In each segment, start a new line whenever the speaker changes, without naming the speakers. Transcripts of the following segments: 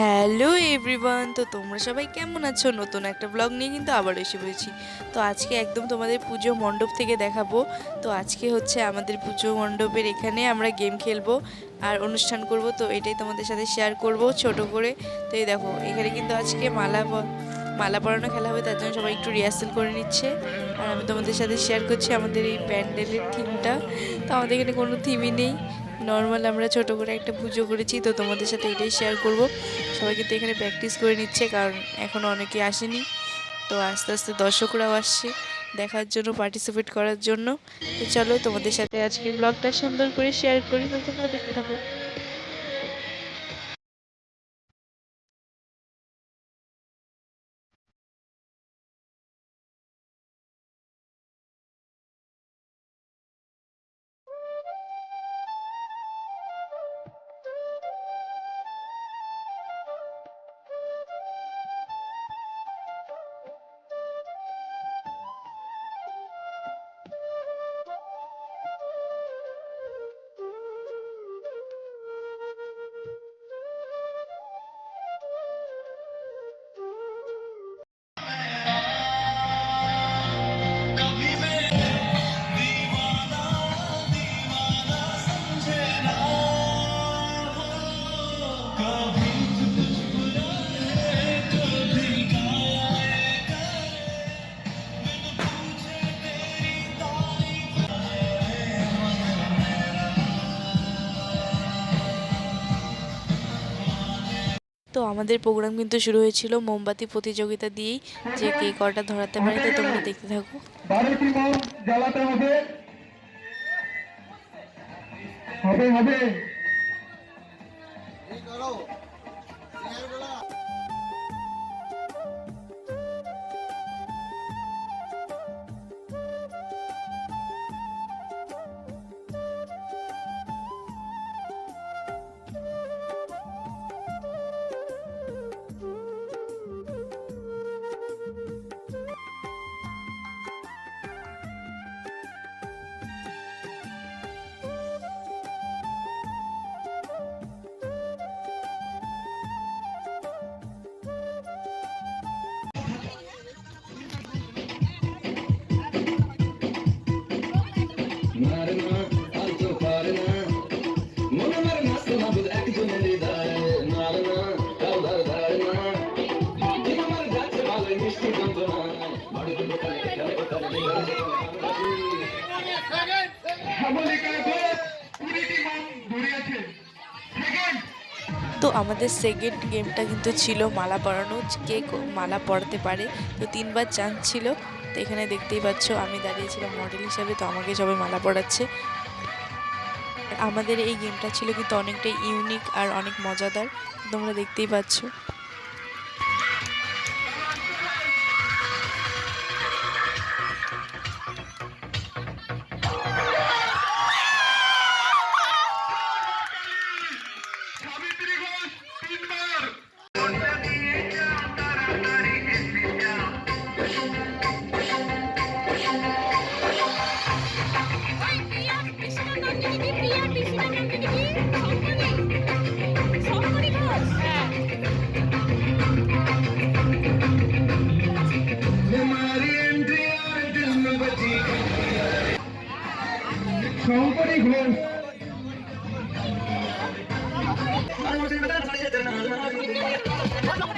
Hello everyone, তো তোমরা সবাই কেমন আছো? নতুন একটা ব্লগ নিয়ে কিন্তু আবার এসে পড়েছি। তো আজকে একদম তোমাদের পুজো মণ্ডপ থেকে দেখাবো। তো আজকে হচ্ছে আমাদের পুজো মণ্ডপের এখানে আমরা গেম খেলব আর অনুষ্ঠান করব। তো এটাই তোমাদের সাথে শেয়ার করব ছোট করে। তো এই দেখো, এখানে কিন্তু আজকে মালা মালা পরানো খেলা হবে, তার জন্য সবাই একটু রিহার্সেল করে নিচ্ছে। আর আমি তোমাদের সাথে শেয়ার করছি আমাদের এই প্যান্ডেলের থিমটা তো আমাদের এখানে কোনো থিমই নেই। নর্মাল আমরা ছোট করে একটা পুজো করেছি, তো তোমাদের সাথে এটাই শেয়ার করব। সবাই কিন্তু এখানে প্র্যাকটিস করে নিচ্ছে, কারণ এখনও অনেকে আসেনি। তো আস্তে আস্তে দর্শকরাও আসছে দেখার জন্য পার্টিসিপেট করার জন্য। তো চলো তোমাদের সাথে আজকের ব্লগটা সুন্দর করে শেয়ার করি, তো তোমরা দেখতে থাকো। তো আমাদের প্রোগ্রাম কিন্তু শুরু হয়েছিল মোমবাতি প্রতিযোগিতা দিয়েই যে কে কটা ধরাতে পারে তো তোমরা দেখতে থাকো।
বারোটি জ্বালাতে হবে। হবে হবে
তো আমাদের সেকেন্ড গেমটা কিন্তু ছিল মালা পরানো। কে মালা পরাতে পারে? তো তিনবার চান্স ছিল। তো এখানে দেখতেই পাচ্ছ, আমি দাঁড়িয়েছিলাম মডেল হিসাবে, তো আমাকে সবাই মালা পরাচ্ছে। আমাদের এই গেমটা ছিল কিন্তু অনেকটাই ইউনিক আর অনেক মজাদার। তোমরা দেখতেই পাচ্ছ।
ਸ਼ੌਂਕ ਨਹੀਂ ਖਲੋ ਮਾਰੇ ਮੋਟੇ ਬਤਾ ਸਾਡੇ ਜਰਨਾ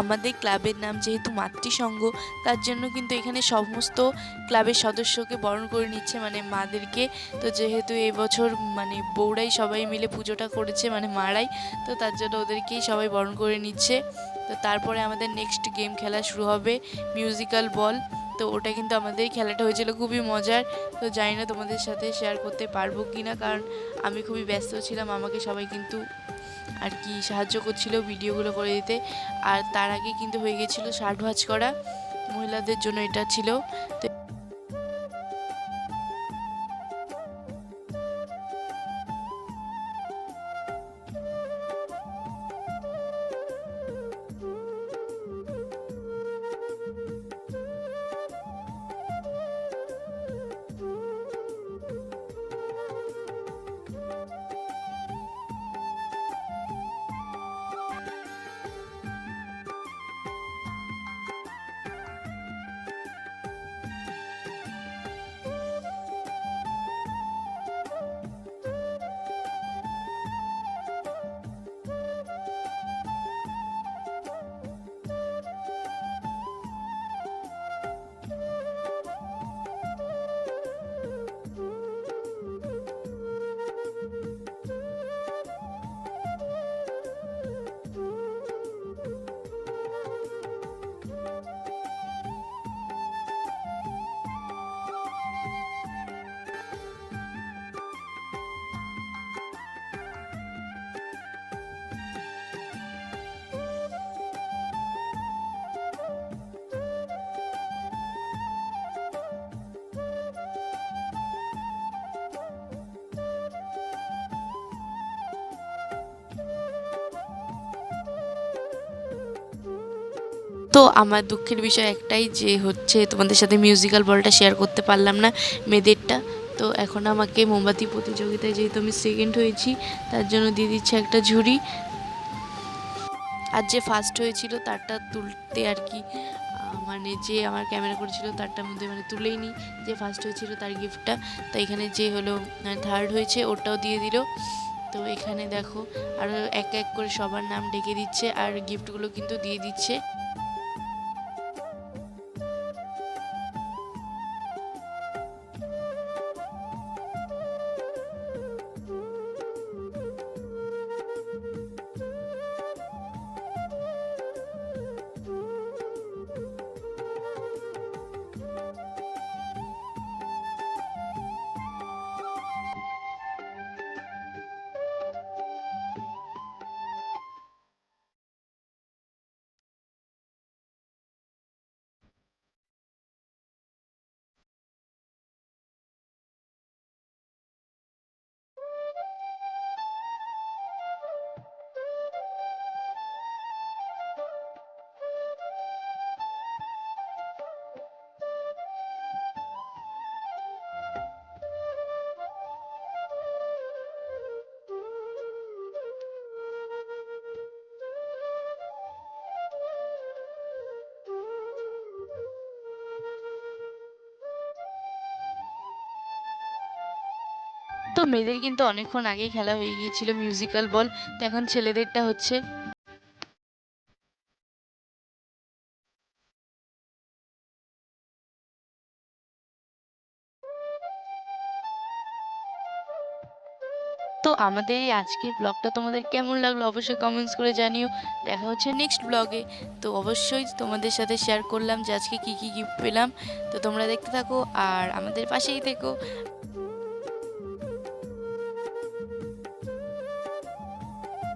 আমাদের ক্লাবের নাম যেহেতু মাতৃসংঘ তার জন্য কিন্তু এখানে সমস্ত ক্লাবের সদস্যকে বরণ করে নিচ্ছে মানে মাদেরকে। তো যেহেতু এবছর মানে বউরাই সবাই মিলে পুজোটা করেছে মানে মারাই, তো তার জন্য ওদেরকেই সবাই বরণ করে নিচ্ছে। তো তারপরে আমাদের নেক্সট গেম খেলা শুরু হবে মিউজিক্যাল বল তো ওটা কিন্তু আমাদের খেলাটা হয়েছিল খুবই মজার। তো জানি না তোমাদের সাথে শেয়ার করতে পারব কি না কারণ আমি খুবই ব্যস্ত ছিলাম, আমাকে সবাই কিন্তু আর কি সাহায্য করছিল ভিডিওগুলো করে দিতে। আর তার আগে কিন্তু হয়ে গেছিল ষাট ভাজ করা, মহিলাদের জন্য এটা ছিল। তো তো আমার দুঃখের বিষয় একটাই যে হচ্ছে তোমাদের সাথে মিউজিক্যাল বলটা শেয়ার করতে পারলাম না, মেয়েদেরটা। তো এখন আমাকে মোমবাতি প্রতিযোগিতায় যেহেতু আমি সেকেন্ড হয়েছি, তার জন্য দিয়ে দিচ্ছে একটা ঝুড়ি। আর যে ফার্স্ট হয়েছিল তারটা তুলতে আর কি মানে যে আমার ক্যামেরা করেছিল তারটার মধ্যে মানে তুলেই নি যে ফার্স্ট হয়েছিল তার গিফটটা তো এখানে যে হলো থার্ড হয়েছে ওটাও দিয়ে দিল। তো এখানে দেখো আরও এক এক করে সবার নাম ডেকে দিচ্ছে, আর গিফটগুলো কিন্তু দিয়ে দিচ্ছে। মেয়েদের কিন্তু অনেকক্ষণ আগেই খেলা হয়ে গিয়েছিল মিউজিক্যাল বল তো এখন ছেলেদেরটা হচ্ছে তো আমাদের এই আজকের ব্লগটা তোমাদের কেমন লাগল অবশ্যই কমেন্টস করে জানিও। দেখা হচ্ছে নেক্সট ব্লগে তো অবশ্যই তোমাদের সাথে শেয়ার করলাম যে আজকে কী কী গিফট পেলাম। তো তোমরা দেখতে থাকো আর আমাদের পাশেই থেকো।